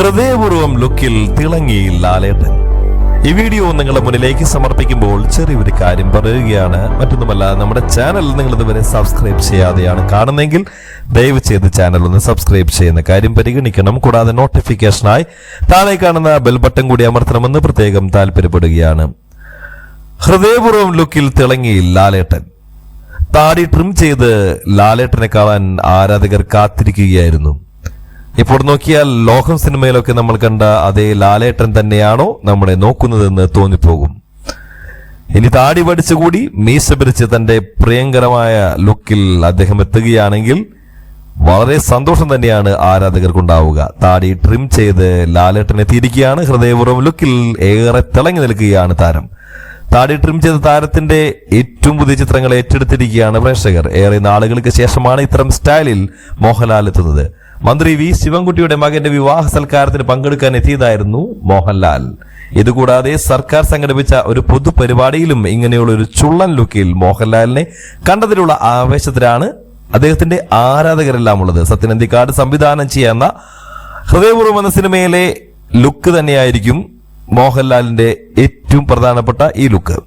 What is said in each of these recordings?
ഹൃദയപൂർവം ലുക്കിൽ തിളങ്ങി ലാലേട്ടൻ ഈ വീഡിയോ നിങ്ങളുടെ മുന്നിലേക്ക് സമർപ്പിക്കുമ്പോൾ ചെറിയൊരു കാര്യം പറയുകയാണ്. മറ്റൊന്നുമല്ല നമ്മുടെ ചാനൽ നിങ്ങൾ ഇതുവരെ സബ്സ്ക്രൈബ് ചെയ്യാതെയാണ് കാണുന്നെങ്കിൽ ദയവ് ചെയ്ത് ചാനൽ ഒന്ന് സബ്സ്ക്രൈബ് ചെയ്യുന്ന കാര്യം പരിഗണിക്കണം. കൂടാതെ നോട്ടിഫിക്കേഷനായി താഴെ കാണുന്ന ബെൽ ബട്ടൺ കൂടി അമർത്തണമെന്ന് പ്രത്യേകം താല്പര്യപ്പെടുകയാണ്. ഹൃദയപൂർവം ലുക്കിൽ തിളങ്ങി ലാലേട്ടൻ താടി ട്രിം ചെയ്ത് ലാലേട്ടനെ കാണാൻ ആരാധകർ കാത്തിരിക്കുകയായിരുന്നു. ഇപ്പോൾ നോക്കിയാൽ ലോഹം സിനിമയിലൊക്കെ നമ്മൾ കണ്ട അതേ ലാലേട്ടൻ തന്നെയാണോ നമ്മളെ നോക്കുന്നതെന്ന് തോന്നിപ്പോകും. ഇനി താടി പഠിച്ചുകൂടി മീശ പിരിച്ച് തന്റെ പ്രിയങ്കരമായ ലുക്കിൽ അദ്ദേഹം എത്തുകയാണെങ്കിൽ വളരെ സന്തോഷം തന്നെയാണ് ആരാധകർക്കുണ്ടാവുക. താടി ട്രിം ചെയ്ത് ലാലേട്ടൻ എത്തിയിരിക്കുകയാണ്. ഹൃദയപൂർവം ലുക്കിൽ ഏറെ തിളങ്ങി നിൽക്കുകയാണ് താരം. താടി ട്രിം ചെയ്ത താരത്തിന്റെ ഏറ്റവും പുതിയ ചിത്രങ്ങൾ ഏറ്റെടുത്തിരിക്കുകയാണ് പ്രേക്ഷകർ. ഏറെ നാളുകൾക്ക് ശേഷമാണ് ഇത്തരം സ്റ്റൈലിൽ മോഹൻലാൽ എത്തുന്നത്. മന്ത്രി വി ശിവൻകുട്ടിയുടെ മകന്റെ വിവാഹ സൽക്കാരത്തിന് പങ്കെടുക്കാൻ എത്തിയതായിരുന്നു മോഹൻലാൽ. ഇതുകൂടാതെ സർക്കാർ സംഘടിപ്പിച്ച ഒരു പൊതുപരിപാടിയിലും ഇങ്ങനെയുള്ള ഒരു ചുള്ളൻ ലുക്കിൽ മോഹൻലാലിനെ കണ്ടതിലുള്ള ആവേശത്തിലാണ് അദ്ദേഹത്തിന്റെ ആരാധകരെല്ലാം ഉള്ളത് സത്യനന്ദിക്കാട് സംവിധാനം ചെയ്യുന്ന ഹൃദയപൂർവം എന്ന സിനിമയിലെ ലുക്ക് തന്നെയായിരിക്കും മോഹൻലാലിന്റെ ഏറ്റവും പ്രധാനപ്പെട്ട ഈ ലുക്ക്.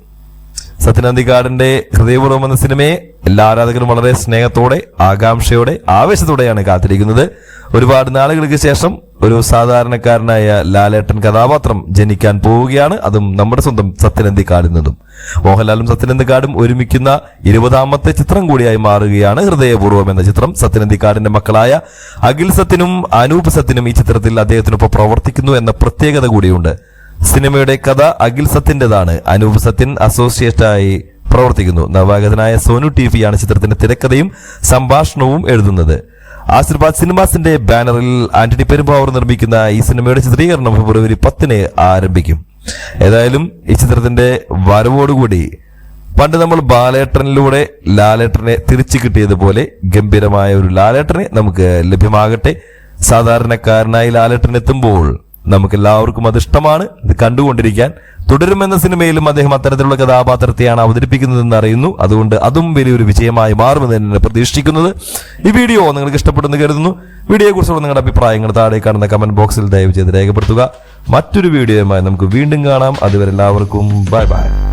സത്യനന്ദിക്കാടിന്റെ ഹൃദയപൂർവം എന്ന സിനിമയെ എല്ലാ ആരാധകരും വളരെ സ്നേഹത്തോടെ ആകാംക്ഷയോടെ ആവേശത്തോടെയാണ് കാത്തിരിക്കുന്നത്. ഒരുപാട് നാളുകൾക്ക് ശേഷം ഒരു സാധാരണക്കാരനായ ലാലേട്ടൻ കഥാപാത്രം ജനിക്കാൻ പോവുകയാണ്. അതും നമ്മുടെ സ്വന്തം സത്യനന്ദിക്കാടിൽ നിന്നും മോഹൻലാലും സത്യനന്ദിക്കാടും ഒരുമിക്കുന്ന ഇരുപതാമത്തെ ചിത്രം കൂടിയായി മാറുകയാണ്. ഹൃദയപൂർവം എന്ന ചിത്രം സത്യനന്ദിക്കാടിന്റെ മക്കളായ അഖിൽ സത്യനും അനൂപ് സത്യനും ഈ ചിത്രത്തിൽ അദ്ദേഹത്തിനൊപ്പം പ്രവർത്തിക്കുന്നു എന്ന പ്രത്യേകത കൂടിയുണ്ട്. സിനിമയുടെ കഥ അഖിൽ സത്യന്റേതാണ്. അനൂപ് സത്യൻ അസോസിയേറ്റായി പ്രവർത്തിക്കുന്നു. നവാഗതനായ സോനു ടി വിയാണ് ചിത്രത്തിന്റെ തിരക്കഥയും സംഭാഷണവും എഴുതുന്നത്. ആശീർവാദ് സിനിമാസിന്റെ ബാനറിൽ ആന്റണി പെരുമ്പാവൂർ നിർമ്മിക്കുന്ന ഈ സിനിമയുടെ ചിത്രീകരണം ഫെബ്രുവരി പത്തിന് ആരംഭിക്കും. ഏതായാലും ഈ ചിത്രത്തിന്റെ വരവോടുകൂടി പണ്ട് നമ്മൾ ബാലേട്ടനിലൂടെ ലാലേട്ടനെ തിരിച്ചു കിട്ടിയതുപോലെ ഗംഭീരമായ ഒരു ലാലേട്ടനെ നമുക്ക് ലഭ്യമാകട്ടെ. സാധാരണക്കാരനായി ലാലേട്ടൻ എത്തുമ്പോൾ നമുക്ക് എല്ലാവർക്കും അത് ഇഷ്ടമാണ്. ഇത് കണ്ടുകൊണ്ടിരിക്കാൻ തുടരുമെന്ന സിനിമയിലും അദ്ദേഹം അത്തരത്തിലുള്ള കഥാപാത്രത്തെയാണ് അവതരിപ്പിക്കുന്നതെന്ന് അറിയുന്നു. അതുകൊണ്ട് അതും വലിയൊരു വിജയമായി മാറുമെന്ന് തന്നെ പ്രതീക്ഷിക്കുന്നത്. ഈ വീഡിയോ നിങ്ങൾക്ക് ഇഷ്ടപ്പെടുന്നു കരുതുന്നു. വീഡിയോയെ കുറിച്ചുള്ള നിങ്ങളുടെ അഭിപ്രായങ്ങൾ താഴെ കാണുന്ന കമന്റ് ബോക്സിൽ ദയവ് ചെയ്ത് രേഖപ്പെടുത്തുക. മറ്റൊരു വീഡിയോയുമായി നമുക്ക് വീണ്ടും കാണാം. അതുവരെ എല്ലാവർക്കും ബൈ ബൈ.